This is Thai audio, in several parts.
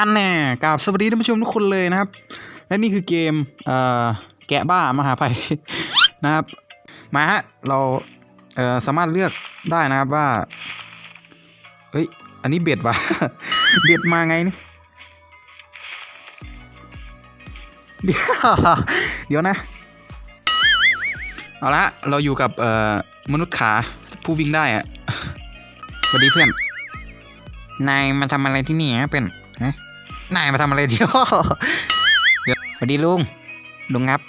อันแน่กับสวัสดีท่านผู้ชมทุกคนเลยนะครับ และนี่คือเกมเอ่อแกะบ้ามหาภัยนะครับ มาฮะเราเอ่อสามารถเลือกได้นะครับว่าเฮ้ยอันนี้เบ็ดวะเบ็ดมาไงนี่เดี๋ยวเดี๋ยวนะ เอาละเราอยู่กับเอ่อมนุษย์ขาผู้วิ่งได้อะสวัสดีเพื่อนนายมาทำอะไรที่นี่ฮะเป็นฮะ นายมาทำอะไรเดี๋ยวเดี๋ยวสวัสดีลุง ลุงครับ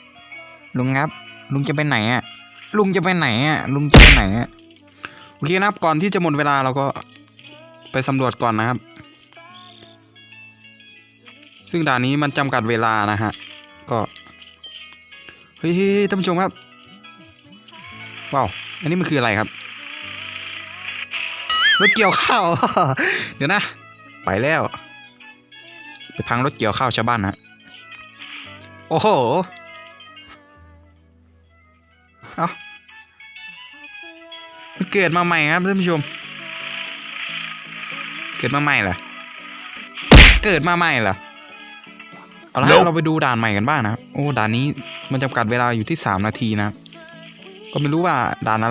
ลุงครับ ลุงจะไปไหนอะ ลุงจะไปไหนอะ ลุงจะไปไหนอะ โอเคนะครับ ก่อนที่จะหมดเวลาเราก็ไปสำรวจก่อนนะครับ ซึ่งด่านนี้มันจำกัดเวลานะฮะ ก็ เฮ้ยเฮ้ยเฮ้ยท่านผู้ชมครับ ว้าว อันนี้มันคืออะไรครับรถเกี่ยวข้าว เดี๋ยวนะ ไปแล้ว ไปพังรถเกี่ยวข้าวชาวบ้านนะโอ้โห เอามันเกิดมาใหม่ครับท่านผู้ชม เกิดมาใหม่เหรอ เกิดมาใหม่เหรอ เอาละครับเราไปดูด่านใหม่กันบ้างนะครับโอ้ ด่านนี้มันจำกัดเวลาอยู่ที่สามนาทีนะครับก็ไม่รู้ว่าด่านอะไร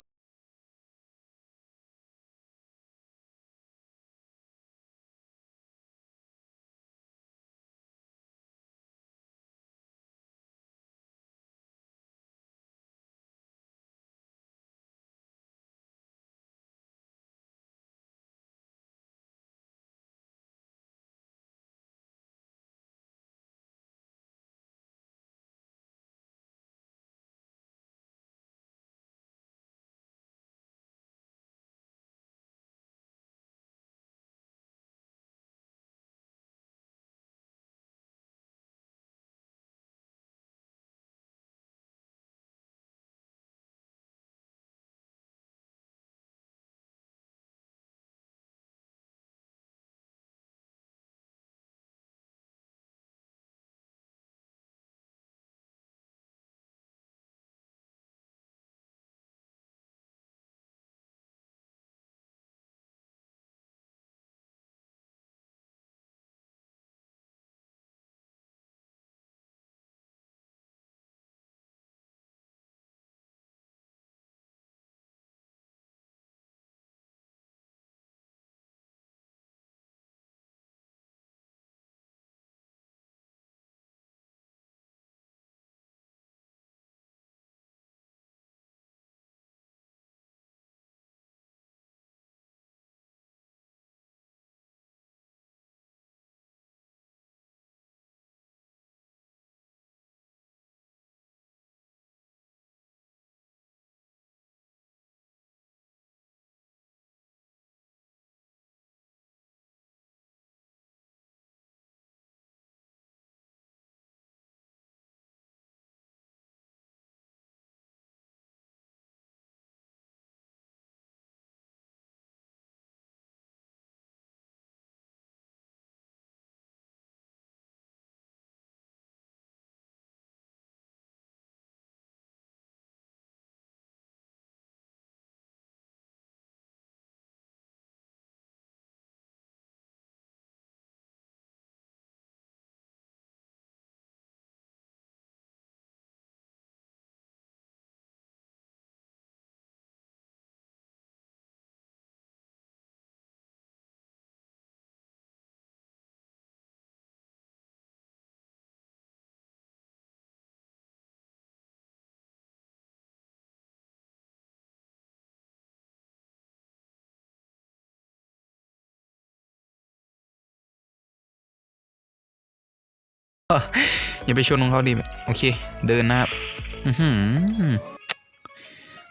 อย่าไปชนของเขาดิโอเค เดินนะครับ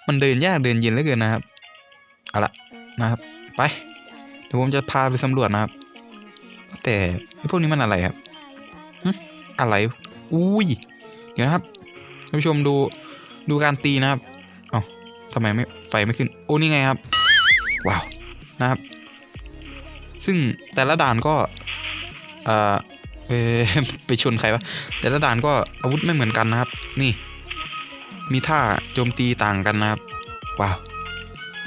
มันเดินยากเดินเย็นเหลือเกินนะครับเอาละนะครับ ไปเดี๋ยวผมจะพาไปสำรวจนะครับ แต่พวกนี้มันอะไรครับอะไรอุ้ยเดี๋ยวนะครับท่านผู้ชมดูดูการตีนะครับเอ้าทำไมไม่ไฟไม่ขึ้น โอ้นี่ไงครับ ว้าวนะครับ ซึ่งแต่ละด่านก็เอ่อ เออไปชนใครวะแต่ละด่านก็อาวุธไม่เหมือนกันนะครับ นี่ มีท่าโจมตีต่างกันนะครับ ว้าว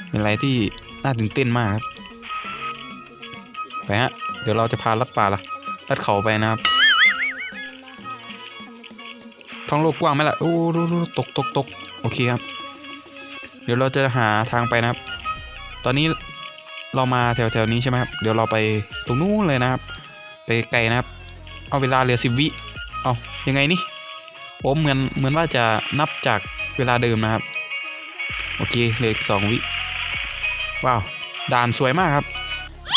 เป็นอะไรที่น่าตื่นเต้นมากครับ ไปฮะ เดี๋ยวเราจะพาลัดป่าละลัดเขาไปนะครับ ท้องโลกกว้างไหมล่ะ โอ้ดูดูตกตกตกโอเคครับ เดี๋ยวเราจะหาทางไปนะครับ ตอนนี้เรามาแถวแถวนี้ใช่ไหมครับ เดี๋ยวเราไปตรงนู้นเลยนะครับ ไปไกลนะครับ เอาเวลาเหลือสิบวิเอายังไงนี่โอ้เหมือนเหมือนว่าจะนับจากเวลาเดิมนะครับ โอเคเหลืออีกสองวิ ว้าว ด่านสวยมากครับ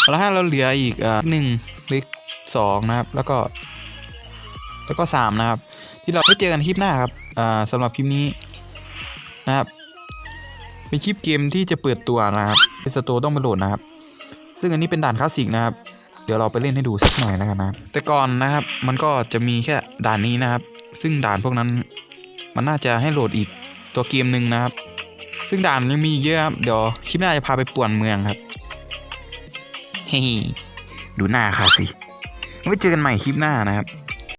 เอาละฮะเราเหลืออีกอ่าหนึ่งหลืออกสองนะครับ แล้วก็ แล้วก็สามนะครับ ที่เราได้เจอกันคลิปหน้าครับอ่าสำหรับคลิปนี้นะครับเป็นคลิปเกมที่จะเปิดตัวนะครับในสตร์ต้องไปโหลดนะครับ ซึ่งอันนี้เป็นด่านคลาสสิกนะครับ เดี๋ยวเราไปเล่นให้ดูสักหน่อยแล้วกันนะครับแต่ก่อนนะครับ มันก็จะมีแค่ด่านนี้นะครับ ซึ่งด่านพวกนั้น มันน่าจะให้โหลดอีกตัวเกมหนึ่งนะครับ ซึ่งด่านยังมีอีกเยอะครับ เดี๋ยวคลิปหน้าจะพาไปป่วนเมืองครับ เฮ้ยดูหน้าค่ะสิไว้เจอกันใหม่คลิปหน้านะครับ